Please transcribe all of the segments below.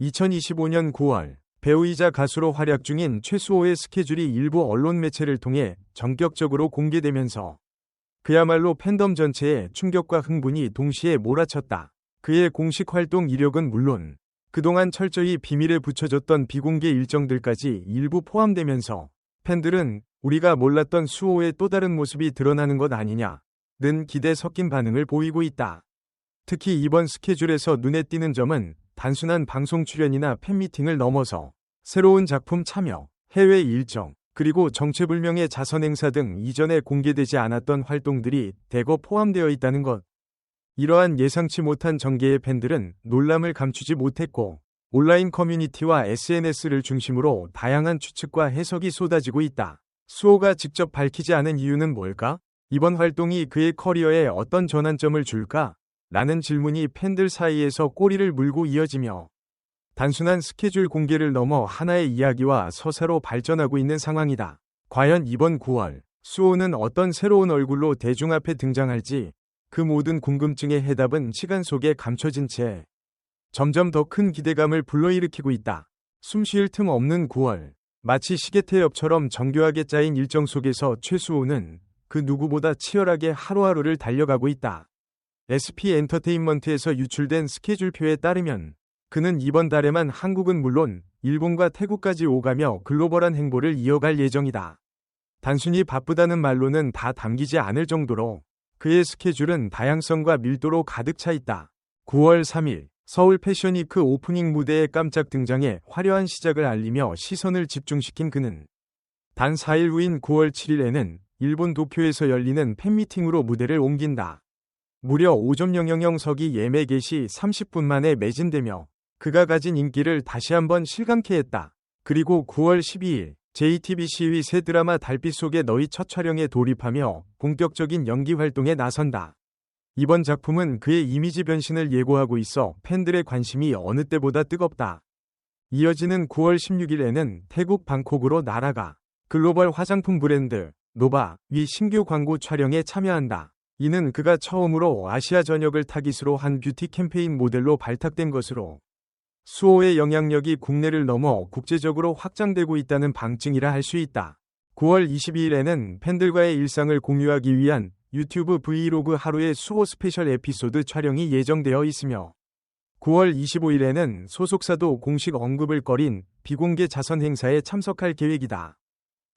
2025년 9월 배우이자 가수로 활약 중인 최수호의 스케줄이 일부 언론 매체를 통해 전격적으로 공개되면서 그야말로 팬덤 전체에 충격과 흥분이 동시에 몰아쳤다. 그의 공식 활동 이력은 물론 그동안 철저히 비밀에 붙여졌던 비공개 일정들까지 일부 포함되면서 팬들은 우리가 몰랐던 수호의 또 다른 모습이 드러나는 것 아니냐 는 기대 섞인 반응을 보이고 있다. 특히 이번 스케줄에서 눈에 띄는 점은 단순한 방송 출연이나 팬미팅을 넘어서 새로운 작품 참여, 해외 일정, 그리고 정체불명의 자선 행사 등 이전에 공개되지 않았던 활동들이 대거 포함되어 있다는 것. 이러한 예상치 못한 전개의 팬들은 놀람을 감추지 못했고 온라인 커뮤니티와 SNS를 중심으로 다양한 추측과 해석이 쏟아지고 있다. 수호가 직접 밝히지 않은 이유는 뭘까? 이번 활동이 그의 커리어에 어떤 전환점을 줄까? 라는 질문이 팬들 사이에서 꼬리를 물고 이어지며 단순한 스케줄 공개를 넘어 하나의 이야기와 서사로 발전하고 있는 상황이다. 과연 이번 9월 수호는 어떤 새로운 얼굴로 대중 앞에 등장할지 그 모든 궁금증의 해답은 시간 속에 감춰진 채 점점 더 큰 기대감을 불러일으키고 있다. 숨 쉴 틈 없는 9월 마치 시계태엽처럼 정교하게 짜인 일정 속에서 최수호는 그 누구보다 치열하게 하루하루를 달려가고 있다. SP 엔터테인먼트에서 유출된 스케줄표에 따르면 그는 이번 달에만 한국은 물론 일본과 태국까지 오가며 글로벌한 행보를 이어갈 예정이다. 단순히 바쁘다는 말로는 다 담기지 않을 정도로 그의 스케줄은 다양성과 밀도로 가득 차 있다. 9월 3일 서울 패션위크 오프닝 무대에 깜짝 등장해 화려한 시작을 알리며 시선을 집중시킨 그는 단 4일 후인 9월 7일에는 일본 도쿄에서 열리는 팬미팅으로 무대를 옮긴다. 무려 5.000석이 예매 개시 30분 만에 매진되며 그가 가진 인기를 다시 한번 실감케 했다. 그리고 9월 12일 JTBC 새 드라마 달빛 속의 너희 첫 촬영에 돌입하며 본격적인 연기 활동에 나선다. 이번 작품은 그의 이미지 변신을 예고하고 있어 팬들의 관심이 어느 때보다 뜨겁다. 이어지는 9월 16일에는 태국 방콕으로 날아가 글로벌 화장품 브랜드 노바 위 신규 광고 촬영에 참여한다. 이는 그가 처음으로 아시아 전역을 타깃으로 한 뷰티 캠페인 모델로 발탁된 것으로 수호의 영향력이 국내를 넘어 국제적으로 확장되고 있다는 방증이라 할 수 있다. 9월 22일에는 팬들과의 일상을 공유하기 위한 유튜브 브이로그 하루의 수호 스페셜 에피소드 촬영이 예정되어 있으며 9월 25일에는 소속사도 공식 언급을 꺼린 비공개 자선 행사에 참석할 계획이다.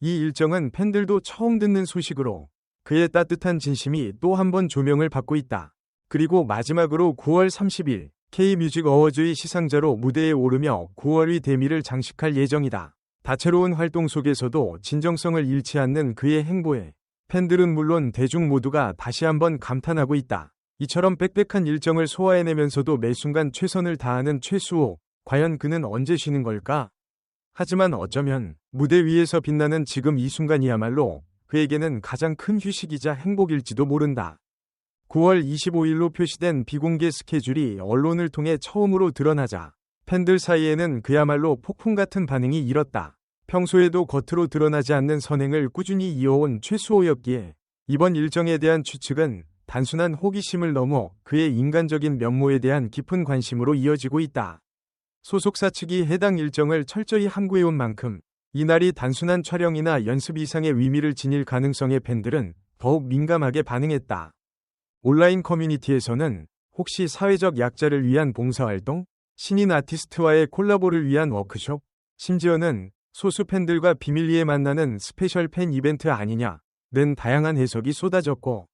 이 일정은 팬들도 처음 듣는 소식으로 그의 따뜻한 진심이 또 한 번 조명을 받고 있다. 그리고 마지막으로 9월 30일 K뮤직 어워즈의 시상자로 무대에 오르며 9월의 대미를 장식할 예정이다. 다채로운 활동 속에서도 진정성을 잃지 않는 그의 행보에 팬들은 물론 대중 모두가 다시 한번 감탄하고 있다. 이처럼 빽빽한 일정을 소화해내면서도 매 순간 최선을 다하는 최수호. 과연 그는 언제 쉬는 걸까? 하지만 어쩌면 무대 위에서 빛나는 지금 이 순간이야말로 그에게는 가장 큰 휴식이자 행복일지도 모른다. 9월 25일로 표시된 비공개 스케줄이 언론을 통해 처음으로 드러나자 팬들 사이에는 그야말로 폭풍 같은 반응이 일었다. 평소에도 겉으로 드러나지 않는 선행을 꾸준히 이어온 최수호였기에 이번 일정에 대한 추측은 단순한 호기심을 넘어 그의 인간적인 면모에 대한 깊은 관심으로 이어지고 있다. 소속사 측이 해당 일정을 철저히 함구해온 만큼 이날이 단순한 촬영이나 연습 이상의 의미를 지닐 가능성에 팬들은 더욱 민감하게 반응했다. 온라인 커뮤니티에서는 혹시 사회적 약자를 위한 봉사활동, 신인 아티스트와의 콜라보를 위한 워크숍, 심지어는 소수 팬들과 비밀리에 만나는 스페셜 팬 이벤트 아니냐 는 다양한 해석이 쏟아졌고,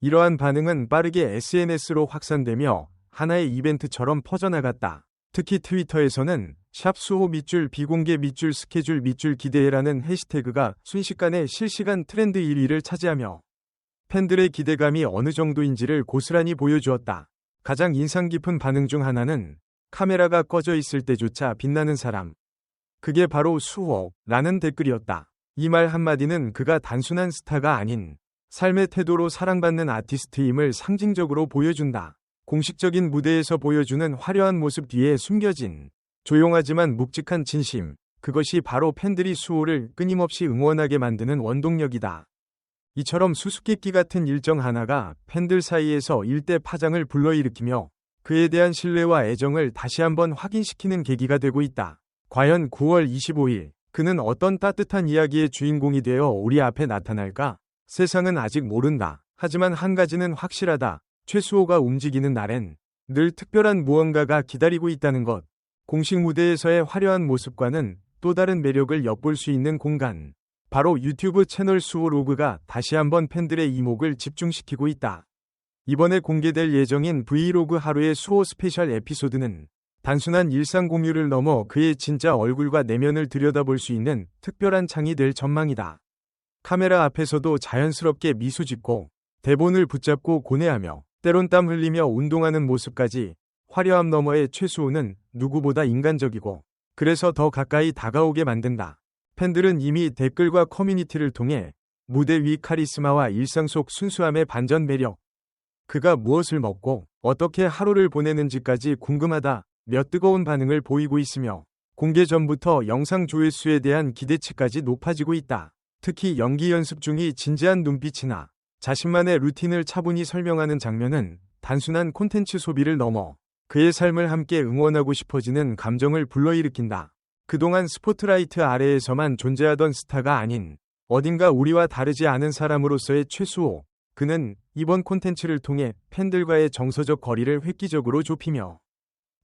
이러한 반응은 빠르게 SNS로 확산되며 하나의 이벤트처럼 퍼져나갔다. 특히 트위터에서는 샵 수호 밑줄 비공개 밑줄 스케줄 밑줄 기대해라는 해시태그가 순식간에 실시간 트렌드 1위를 차지하며 팬들의 기대감이 어느 정도인지를 고스란히 보여주었다. 가장 인상 깊은 반응 중 하나는 카메라가 꺼져 있을 때조차 빛나는 사람. 그게 바로 수호라는 댓글이었다. 이 말 한마디는 그가 단순한 스타가 아닌 삶의 태도로 사랑받는 아티스트임을 상징적으로 보여준다. 공식적인 무대에서 보여주는 화려한 모습 뒤에 숨겨진 조용하지만 묵직한 진심. 그것이 바로 팬들이 수호를 끊임없이 응원하게 만드는 원동력이다. 이처럼 수수께끼 같은 일정 하나가 팬들 사이에서 일대 파장을 불러일으키며 그에 대한 신뢰와 애정을 다시 한번 확인시키는 계기가 되고 있다. 과연 9월 25일 그는 어떤 따뜻한 이야기의 주인공이 되어 우리 앞에 나타날까? 세상은 아직 모른다. 하지만 한 가지는 확실하다. 최수호가 움직이는 날엔 늘 특별한 무언가가 기다리고 있다는 것. 공식 무대에서의 화려한 모습과는 또 다른 매력을 엿볼 수 있는 공간. 바로 유튜브 채널 수호 로그가 다시 한번 팬들의 이목을 집중시키고 있다. 이번에 공개될 예정인 브이로그 하루의 수호 스페셜 에피소드는 단순한 일상 공유를 넘어 그의 진짜 얼굴과 내면을 들여다볼 수 있는 특별한 창이 될 전망이다. 카메라 앞에서도 자연스럽게 미소 짓고 대본을 붙잡고 고뇌하며 때론 땀 흘리며 운동하는 모습까지 화려함 너머의 최수호는 누구보다 인간적이고 그래서 더 가까이 다가오게 만든다. 팬들은 이미 댓글과 커뮤니티를 통해 무대 위 카리스마와 일상 속 순수함의 반전 매력, 그가 무엇을 먹고 어떻게 하루를 보내는지까지 궁금하다 몇 뜨거운 반응을 보이고 있으며 공개 전부터 영상 조회수에 대한 기대치까지 높아지고 있다. 특히 연기 연습 중이 진지한 눈빛이나 자신만의 루틴을 차분히 설명하는 장면은 단순한 콘텐츠 소비를 넘어 그의 삶을 함께 응원하고 싶어지는 감정을 불러일으킨다. 그동안 스포트라이트 아래에서만 존재하던 스타가 아닌 어딘가 우리와 다르지 않은 사람으로서의 최수호. 그는 이번 콘텐츠를 통해 팬들과의 정서적 거리를 획기적으로 좁히며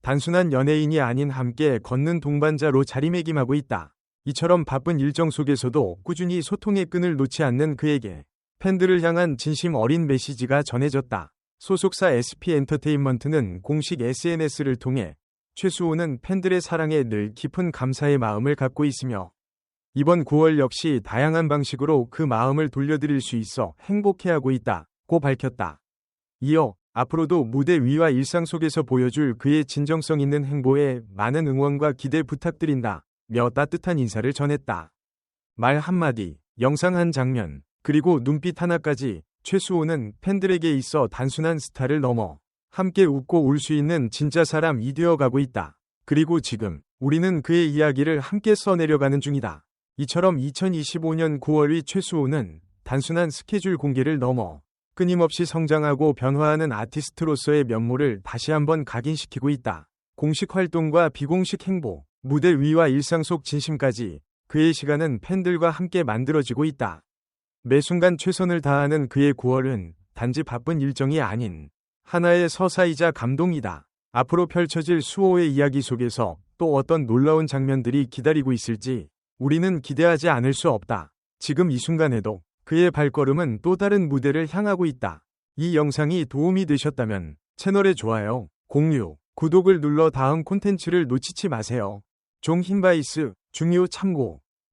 단순한 연예인이 아닌 함께 걷는 동반자로 자리매김하고 있다. 이처럼 바쁜 일정 속에서도 꾸준히 소통의 끈을 놓지 않는 그에게 팬들을 향한 진심 어린 메시지가 전해졌다. 소속사 SP 엔터테인먼트는 공식 SNS를 통해 최수호는 팬들의 사랑에 늘 깊은 감사의 마음을 갖고 있으며 이번 9월 역시 다양한 방식으로 그 마음을 돌려드릴 수 있어 행복해하고 있다고 밝혔다. 이어 앞으로도 무대 위와 일상 속에서 보여줄 그의 진정성 있는 행보에 많은 응원과 기대 부탁드린다. 며 따뜻한 인사를 전했다. 말 한마디, 영상 한 장면, 그리고 눈빛 하나까지 최수호는 팬들에게 있어 단순한 스타를 넘어 함께 웃고 울 수 있는 진짜 사람이 되어가고 있다. 그리고 지금 우리는 그의 이야기를 함께 써내려가는 중이다. 이처럼 2025년 9월의 최수호는 단순한 스케줄 공개를 넘어 끊임없이 성장하고 변화하는 아티스트로서의 면모를 다시 한번 각인시키고 있다. 공식 활동과 비공식 행보, 무대 위와 일상 속 진심까지 그의 시간은 팬들과 함께 만들어지고 있다. 매 순간 최선을 다하는 그의 9월은 단지 바쁜 일정이 아닌 하나의 서사이자 감동이다. 앞으로 펼쳐질 수호의 이야기 속에서 또 어떤 놀라운 장면들이 기다리고 있을지 우리는 기대하지 않을 수 없다. 지금 이 순간에도 그의 발걸음은 또 다른 무대를 향하고 있다. 이 영상이 도움이 되셨다면 채널에 좋아요, 공유, 구독을 눌러 다음 콘텐츠를 놓치지 마세요. 종힌바이스, 중요 참고.